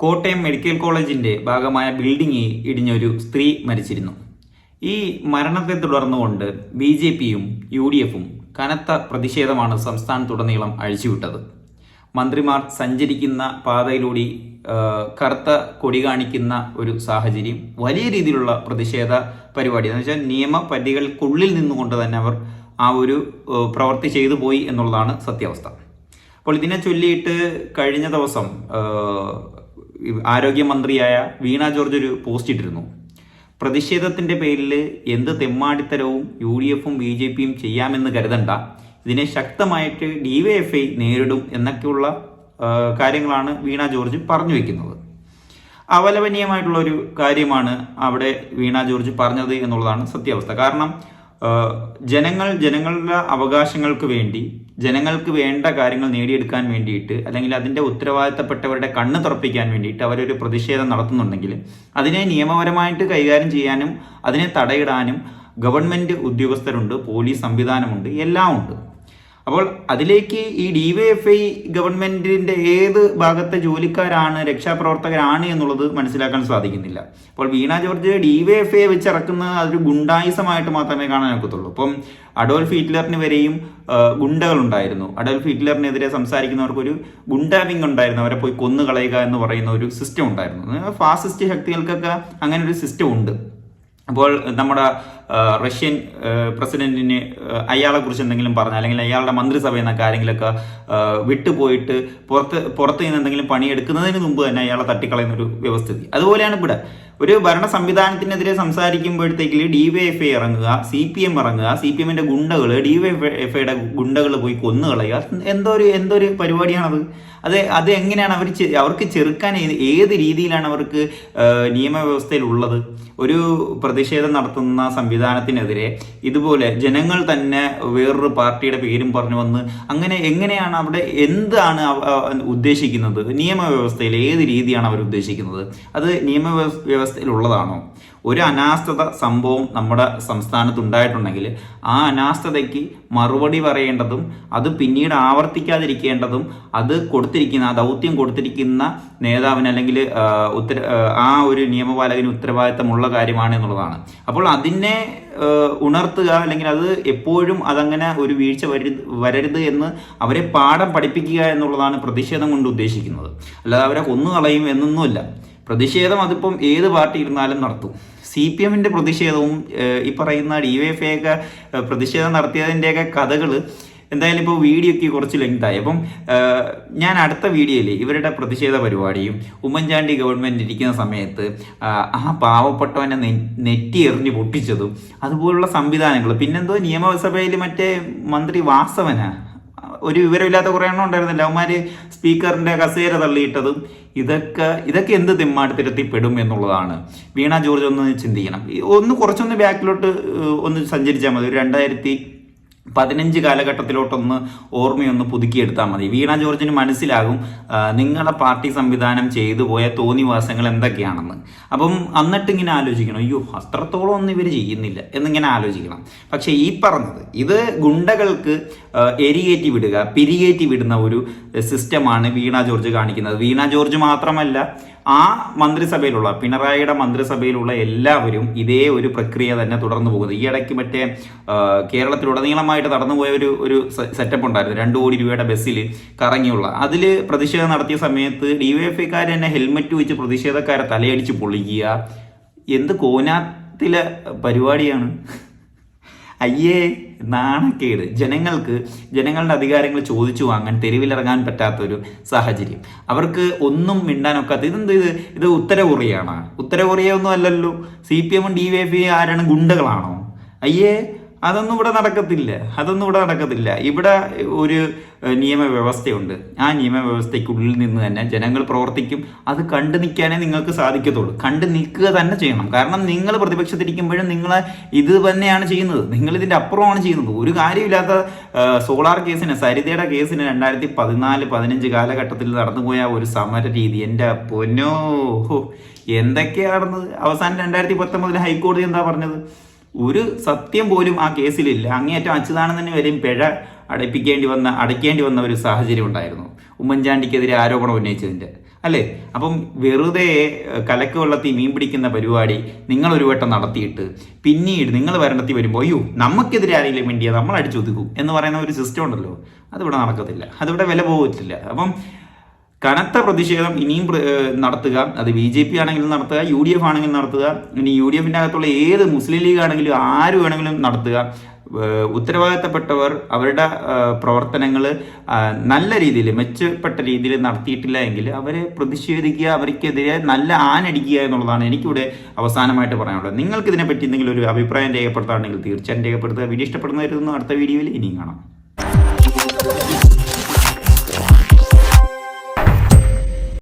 Kottayam medical കോളേജിന്റെ ഭാഗമായ ബിൽഡിംഗിൽ ഇടിഞ്ഞൊരു സ്ത്രീ മരിച്ചിരുന്നു. ഈ മരണത്തെ തുടർന്നുകൊണ്ട് ബി ജെ പിയും യു ഡി എഫും കനത്ത പ്രതിഷേധമാണ് സംസ്ഥാനത്തുടനീളം അഴിച്ചുവിട്ടത്. മന്ത്രിമാർ സഞ്ചരിക്കുന്ന പാതയിലൂടെ കറുത്ത കൊടി കാണിക്കുന്ന ഒരു സാഹചര്യം വലിയ രീതിയിലുള്ള പ്രതിഷേധ പരിപാടി. എന്ന് വെച്ചാൽ നിയമപരിധികൾക്കുള്ളിൽ നിന്നുകൊണ്ട് തന്നെ അവർ ആ ഒരു പ്രവൃത്തി ചെയ്തു പോയി എന്നുള്ളതാണ് സത്യാവസ്ഥ. അപ്പോൾ ഇതിനെ ചൊല്ലിയിട്ട് കഴിഞ്ഞ ദിവസം ആരോഗ്യമന്ത്രിയായ വീണ ജോർജ് ഒരു പോസ്റ്റ് ഇട്ടിരുന്നു. പ്രതിഷേധത്തിന്റെ പേരിൽ എന്ത് തെമ്മാടിത്തരവും യു ഡി എഫും ബി ജെ പിയും ചെയ്യാമെന്ന് കരുതണ്ട. ഇതിനെ ശക്തമായിട്ട് ഡി വൈ എഫ് ഐ നേരിടും എന്നൊക്കെയുള്ള കാര്യങ്ങളാണ് വീണ ജോർജ് പറഞ്ഞു വെക്കുന്നത്. അപലപനീയമായിട്ടുള്ള ഒരു കാര്യമാണ് അവിടെ വീണ ജോർജ് പറഞ്ഞത് എന്നുള്ളതാണ് സത്യാവസ്ഥ. കാരണം ജനങ്ങൾ ജനങ്ങളുടെ അവകാശങ്ങൾക്ക് വേണ്ടി ജനങ്ങൾക്ക് വേണ്ട കാര്യങ്ങൾ നേടിയെടുക്കാൻ വേണ്ടിയിട്ട് അല്ലെങ്കിൽ അതിന്റെ ഉത്തരവാദിത്തപ്പെട്ടവരുടെ കണ്ണ് തുറപ്പിക്കാൻ വേണ്ടിയിട്ട് അവരൊരു പ്രതിഷേധം നടത്തുന്നുണ്ടെങ്കിൽ അതിനെ നിയമപരമായിട്ട് കൈകാര്യം ചെയ്യാനും അതിനെ തടയിടാനും ഗവൺമെന്റ് ഉദ്യോഗസ്ഥരുണ്ട് പോലീസ് സംവിധാനമുണ്ട് എല്ലാം ഉണ്ട് അപ്പോൾ അതിലേക്ക് ഈ ഡി വൈ എഫ് ഐ ഗവൺമെന്റിന്റെ ഏത് ഭാഗത്തെ ജോലിക്കാരാണ് രക്ഷാപ്രവർത്തകരാണ് എന്നുള്ളത് മനസ്സിലാക്കാൻ സാധിക്കുന്നില്ല. അപ്പോൾ Veena George D Y F DYFI വെച്ചിറക്കുന്ന അതൊരു ഗുണ്ടായുസമായിട്ട് മാത്രമേ കാണാൻ ഒക്കത്തുള്ളൂ. അപ്പം അഡോൾഫ് ഹിറ്റ്ലറിന് വരെയും ഗുണ്ടകളുണ്ടായിരുന്നു. അഡോൾഫ് ഹിറ്റ്ലറിനെതിരെ സംസാരിക്കുന്നവർക്കൊരു ഗുണ്ടാവിംഗ് ഗുണ്ടാ ഉണ്ടായിരുന്നു. അവരെ പോയി കൊന്നു കളയുക എന്ന് പറയുന്ന ഒരു സിസ്റ്റം ഉണ്ടായിരുന്നു. ഫാസിസ്റ്റ് ശക്തികൾക്കൊക്കെ അങ്ങനെ ഒരു സിസ്റ്റം ഉണ്ട്. അപ്പോൾ നമ്മുടെ റഷ്യൻ പ്രസിഡന്റിന് ആ, അയാളെ കുറിച്ച് എന്തെങ്കിലും പറഞ്ഞാൽ അല്ലെങ്കിൽ അയാളുടെ മന്ത്രിസഭയിൽ നിന്നൊക്കെ ആരെങ്കിലുമൊക്കെ വിട്ടുപോയിട്ട് പുറത്ത് പുറത്ത് നിന്ന് എന്തെങ്കിലും പണിയെടുക്കുന്നതിന് മുമ്പ് തന്നെ അയാളെ തട്ടിക്കളയുന്ന ഒരു വ്യവസ്ഥിതി. അതുപോലെയാണ് ഇവിടെ. ഒരു ഭരണ സംവിധാനത്തിനെതിരെ സംസാരിക്കുമ്പോഴത്തേക്കിൽ ഡി വൈ എഫ് ഇറങ്ങുക സി പി എം ഇറങ്ങുക സി പി എമ്മിന്റെ ഗുണ്ടകൾ ഡി വൈ എഫ് ഗുണ്ടകൾ പോയി കൊന്നു കളയുക. എന്തോ ഒരു എന്തോ ഒരു പരിപാടിയാണത്. അത് അത് എങ്ങനെയാണ് അവർ അവർക്ക് ചെറുക്കാൻ ഏത് രീതിയിലാണ് അവർക്ക് നിയമവ്യവസ്ഥയിൽ ഉള്ളത് ഒരു പ്രതിഷേധം നടത്തുന്ന സംവിധാനത്തിനെതിരെ ഇതുപോലെ ജനങ്ങൾ തന്നെ വേറൊരു പാർട്ടിയുടെ പേരും പറഞ്ഞു വന്ന് അങ്ങനെ എങ്ങനെയാണ് അവിടെ എന്താണ് ഉദ്ദേശിക്കുന്നത്? നിയമവ്യവസ്ഥയിൽ ഏത് രീതിയാണ് അവർ ഉദ്ദേശിക്കുന്നത്? അത് നിയമവ്യവസ്ഥയിൽ ഉള്ളതാണോ ഒരു അനാസ്ഥത സംഭവം നമ്മുടെ സംസ്ഥാനത്ത് ഉണ്ടായിട്ടുണ്ടെങ്കിൽ ആ അനാസ്ഥതയ്ക്ക് മറുപടി പറയേണ്ടതും അത് പിന്നീട് ആവർത്തിക്കാതിരിക്കേണ്ടതും അത് കൊടുത്തിരിക്കുന്ന ദൗത്യം കൊടുത്തിരിക്കുന്ന നേതാവിന് അല്ലെങ്കിൽ ഉത്തര ആ, ഒരു നിയമപാലകന് ഉത്തരവാദിത്തമുള്ള കാര്യമാണ് എന്നുള്ളതാണ്. അപ്പോൾ അതിനെ ഉണർത്തുക അല്ലെങ്കിൽ അത് എപ്പോഴും അതങ്ങനെ ഒരു വീഴ്ച വരരുത് വരരുത് എന്ന് അവരെ പാഠം പഠിപ്പിക്കുക എന്നുള്ളതാണ് പ്രതിഷേധം കൊണ്ട് ഉദ്ദേശിക്കുന്നത്. അല്ലാതെ അവരെ കൊന്നു കൊന്നുകളയും എന്നൊന്നുമില്ല. പ്രതിഷേധം അതിപ്പം ഏത് പാർട്ടി ഇരുന്നാലും നടത്തും. സി പി എമ്മിന്റെ പ്രതിഷേധവും ഈ പറയുന്ന ഡി വൈ എഫ് ഒക്കെ പ്രതിഷേധം നടത്തിയതിന്റെയൊക്കെ കഥകൾ എന്തായാലും ഇപ്പോൾ വീഡിയോ ഒക്കെ കുറച്ച് ലെങ്തായി അപ്പം ഞാൻ അടുത്ത വീഡിയോയിൽ ഇവരുടെ പ്രതിഷേധ പരിപാടിയും ഉമ്മൻചാണ്ടി ഗവൺമെന്റ് ഇരിക്കുന്ന സമയത്ത് ആ, പാവപ്പെട്ടവനെ നെറ്റി എറിഞ്ഞ് പൊട്ടിച്ചതും അതുപോലുള്ള സംവിധാനങ്ങൾ പിന്നെന്തോ നിയമസഭയിൽ മറ്റേ മന്ത്രി വാസവനാ? ഒരു വിവരമില്ലാത്ത കുറേ എണ്ണം ഉണ്ടായിരുന്നില്ല. അവന്മാര് സ്പീക്കറിന്റെ കസേര തള്ളിയിട്ടതും ഇതൊക്കെ ഇതൊക്കെ എന്ത് തെമ്മാടിത്തരത്തിൽ പെടും എന്നുള്ളതാണ്. വീണ ജോർജ് ഒന്ന് ചിന്തിക്കണം. ഒന്ന് കുറച്ചൊന്ന് ബാക്കിലോട്ട് ഒന്ന് സഞ്ചരിച്ചാൽ മതി. ഒരു രണ്ടായിരത്തി പതിനഞ്ച് കാലഘട്ടത്തിലോട്ടൊന്ന് ഓർമ്മയൊന്ന് പുതുക്കിയെടുത്താൽ മതി. വീണ ജോർജിന് മനസ്സിലാകും നിങ്ങളെ നിങ്ങളുടെ പാർട്ടി സംവിധാനം ചെയ്തു പോയ തോന്നിവാസങ്ങൾ എന്തൊക്കെയാണെന്ന്. അപ്പം എന്നിട്ട് ഇങ്ങനെ ആലോചിക്കണം അയ്യോ അത്രത്തോളം ഒന്നും ഇവർ ചെയ്യുന്നില്ല എന്നിങ്ങനെ ആലോചിക്കണം. പക്ഷേ ഈ പറഞ്ഞത് ഇത് ഗുണ്ടകൾക്ക് എരിയേറ്റി വിടുക പിരിയേറ്റി വിടുന്ന ഒരു സിസ്റ്റമാണ് വീണ ജോർജ് കാണിക്കുന്നത്. വീണ ജോർജ് മാത്രമല്ല ആ മന്ത്രിസഭയിലുള്ള പിണറായിയുടെ മന്ത്രിസഭയിലുള്ള എല്ലാവരും ഇതേ ഒരു പ്രക്രിയ തന്നെ തുടർന്നു പോകുന്നത് ഈ ഇടയ്ക്ക് മറ്റേ കേരളത്തിലുടനീളമായിട്ട് നടന്നുപോയ ഒരു ഒരു സെറ്റപ്പ് ഉണ്ടായിരുന്നു. രണ്ട് കോടി രൂപയുടെ ബസ്സിൽ കറങ്ങിയുള്ള. അതിൽ പ്രതിഷേധം നടത്തിയ സമയത്ത് ഡിവൈഎഫ്ഐക്കാർ തന്നെ ഹെൽമെറ്റ് വെച്ച് പ്രതിഷേധക്കാരെ തലയടിച്ച് പൊളിക്കുക. എന്ത് കോനാത്തിലെ പരിപാടിയാണ്? അയ്യേ നാണക്കേട്. ജനങ്ങൾക്ക് ജനങ്ങളുടെ അധികാരങ്ങൾ ചോദിച്ചു വാങ്ങാൻ തെരുവിലിറങ്ങാൻ പറ്റാത്തൊരു സാഹചര്യം. അവർക്ക് ഒന്നും മിണ്ടാനൊക്കാത്ത ഇതെന്ത് ഇത്? ഇത് ഉത്തര കൊറിയാണ് ഉത്തര കൊറിയ ഒന്നും അല്ലല്ലോ. സി പി എമ്മും ഡി വൈ എഫ് ആരാണ്? ഗുണ്ടകളാണോ? അയ്യേ അതൊന്നും ഇവിടെ നടക്കത്തില്ല. അതൊന്നും ഇവിടെ നടക്കത്തില്ല. ഇവിടെ ഒരു നിയമവ്യവസ്ഥയുണ്ട്. ആ നിയമവ്യവസ്ഥയ്ക്കുള്ളിൽ നിന്ന് തന്നെ ജനങ്ങൾ പ്രവർത്തിക്കും. അത് കണ്ടു നിൽക്കാനേ നിങ്ങൾക്ക് സാധിക്കത്തുള്ളൂ. കണ്ടു നിൽക്കുക തന്നെ ചെയ്യണം. കാരണം നിങ്ങൾ പ്രതിപക്ഷത്തിരിക്കുമ്പോഴും നിങ്ങൾ ഇത് തന്നെയാണ് ചെയ്യുന്നത്. നിങ്ങൾ ഇതിന്റെ അപ്പുറമാണ് ചെയ്യുന്നത്. ഒരു കാര്യമില്ലാത്ത സോളാർ കേസിന് സരിതയുടെ കേസിന് രണ്ടായിരത്തി പതിനാല് പതിനഞ്ച് കാലഘട്ടത്തിൽ നടന്നുപോയ ഒരു സമര രീതി എന്റെ പൊന്നോ. എന്തൊക്കെയാണ് എന്തൊക്കെയാ നടന്നത്? അവസാനം രണ്ടായിരത്തി പത്തൊമ്പതിൽ ഹൈക്കോടതി എന്താ പറഞ്ഞത്? ഒരു സത്യം പോലും ആ കേസിലില്ല. അങ്ങേയറ്റം അച്യുതാനന്ദന് വരെയും പിഴ അടപ്പിക്കേണ്ടി വന്ന അടയ്ക്കേണ്ടി വന്ന ഒരു സാഹചര്യം ഉണ്ടായിരുന്നു. ഉമ്മൻചാണ്ടിക്കെതിരെ ആരോപണം ഉന്നയിച്ചതിന്റെ. അല്ലേ? അപ്പം വെറുതെ കലക്ക് വെള്ളത്തിൽ മീൻ പിടിക്കുന്ന പരിപാടി നിങ്ങൾ ഒരു വട്ടം നടത്തിയിട്ട് പിന്നീട് നിങ്ങൾ വരണത്തിൽ വരുമ്പോൾ അയ്യോ നമുക്കെതിരെ ആരെങ്കിലും വേണ്ടിയാൽ നമ്മൾ അടിച്ചു ഒതുക്കും എന്ന് പറയുന്ന ഒരു സിസ്റ്റം ഉണ്ടല്ലോ. അതിവിടെ നടക്കത്തില്ല. അതിവിടെ വില പോകത്തില്ല അപ്പം കനത്ത പ്രതിഷേധം ഇനിയും നടത്തുക. അത് ബി ജെ പി ആണെങ്കിലും നടത്തുക യു ഡി എഫ് ആണെങ്കിലും നടത്തുക. ഇനി യു ഡി എഫിന്റെ അകത്തുള്ള ഏത് മുസ്ലിം ലീഗ് ആണെങ്കിലും ആര് വേണമെങ്കിലും നടത്തുക. ഉത്തരവാദിത്തപ്പെട്ടവർ അവരുടെ പ്രവർത്തനങ്ങൾ നല്ല രീതിയിൽ മെച്ചപ്പെട്ട രീതിയിൽ നടത്തിയിട്ടില്ല എങ്കിൽ അവരെ പ്രതിഷേധിക്കുക അവർക്കെതിരെ നല്ല ആനടിക്കുക എന്നുള്ളതാണ് എനിക്കിവിടെ അവസാനമായിട്ട് പറയാനുള്ളത്. നിങ്ങൾക്ക് ഇതിനെപ്പറ്റി എന്തെങ്കിലും ഒരു അഭിപ്രായം രേഖപ്പെടുത്താണെങ്കിൽ തീർച്ചയായും രേഖപ്പെടുത്തുക. വീഡിയോ ഇഷ്ടപ്പെടുന്നവരുന്നു അടുത്ത വീഡിയോയിൽ ഇനിയും കാണാം.